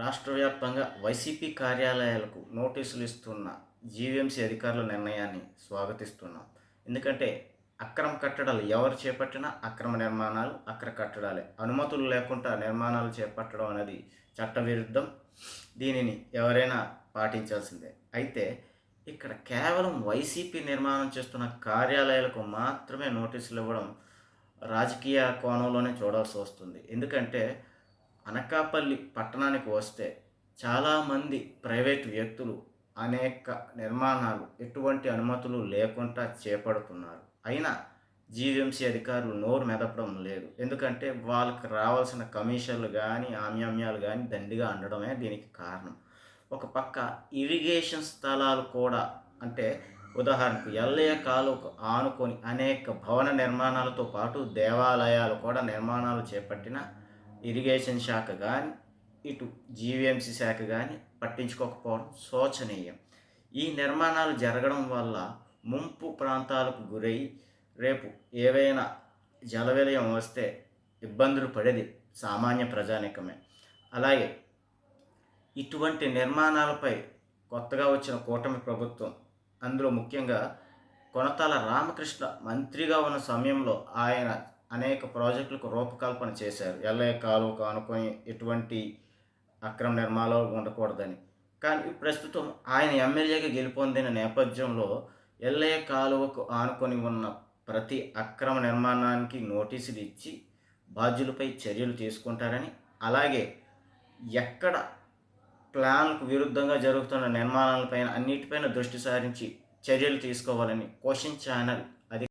రాష్ట్ర వ్యాప్తంగా వైసీపీ కార్యాలయాలకు నోటీసులు ఇస్తున్న జీవీఎంసీ అధికారుల నిర్ణయాన్ని స్వాగతిస్తున్నాం. ఎందుకంటే అక్రమ కట్టడాలు ఎవరు చేపట్టినా అక్రమ నిర్మాణాలు అక్ర కట్టడాలే. అనుమతులు లేకుండా నిర్మాణాలు చేపట్టడం అనేది చట్టవిరుద్ధం. దీనిని ఎవరైనా పాటించాల్సిందే. అయితే ఇక్కడ కేవలం వైసీపీ నిర్మాణం చేస్తున్న కార్యాలయాలకు మాత్రమే నోటీసులు ఇవ్వడం రాజకీయ కోణంలోనే చూడాల్సి వస్తుంది. ఎందుకంటే అనకాపల్లి పట్టణానికి వస్తే చాలామంది ప్రైవేట్ వ్యక్తులు అనేక నిర్మాణాలు ఎటువంటి అనుమతులు లేకుండా చేపడుతున్నారు. అయినా జీవీఎంసీ అధికారులు నోరు మెదపడం లేదు. ఎందుకంటే వాళ్ళకి రావాల్సిన కమిషన్లు కానీ ఆమ్యామ్యాలు కానీ దండిగా ఉండడమే దీనికి కారణం. ఒక పక్క ఇరిగేషన్ స్థలాలు కూడా అంటే ఉదాహరణకు ఎల్లయ్య కాలువకు ఆనుకొని అనేక భవన నిర్మాణాలతో పాటు దేవాలయాలు కూడా నిర్మాణాలు చేపట్టిన ఇరిగేషన్ శాఖ కానీ ఇటు జీవీఎంసీ శాఖ కానీ పట్టించుకోకపోవడం శోచనీయం. ఈ నిర్మాణాలు జరగడం వల్ల ముంపు ప్రాంతాలకు గురై రేపు ఏవైనా జలవిలయం వస్తే ఇబ్బందులు పడేది సామాన్య ప్రజానికమే. అలాగే ఇటువంటి నిర్మాణాలపై కొత్తగా వచ్చిన కూటమి ప్రభుత్వం అందులో ముఖ్యంగా కొనతాల రామకృష్ణ మంత్రిగా ఉన్న సమయంలో ఆయన అనేక ప్రాజెక్టులకు రూపకల్పన చేశారు. ఎల్ఐ కాలువకు అనుకొని ఎటువంటి అక్రమ నిర్మాణాలు ఉండకూడదని. కానీ ప్రస్తుతం ఆయన ఎమ్మెల్యేగా గెలుపొందిన నేపథ్యంలో ఎల్ఐ కాలువకు ఆనుకొని ఉన్న ప్రతి అక్రమ నిర్మాణానికి నోటీసులు ఇచ్చి బాధ్యులపై చర్యలు తీసుకుంటారని అలాగే ఎక్కడ ప్లాన్కు విరుద్ధంగా జరుగుతున్న నిర్మాణాలపైన అన్నిటిపైన దృష్టి సారించి చర్యలు తీసుకోవాలని క్వశ్చన్ ఛానల్ అది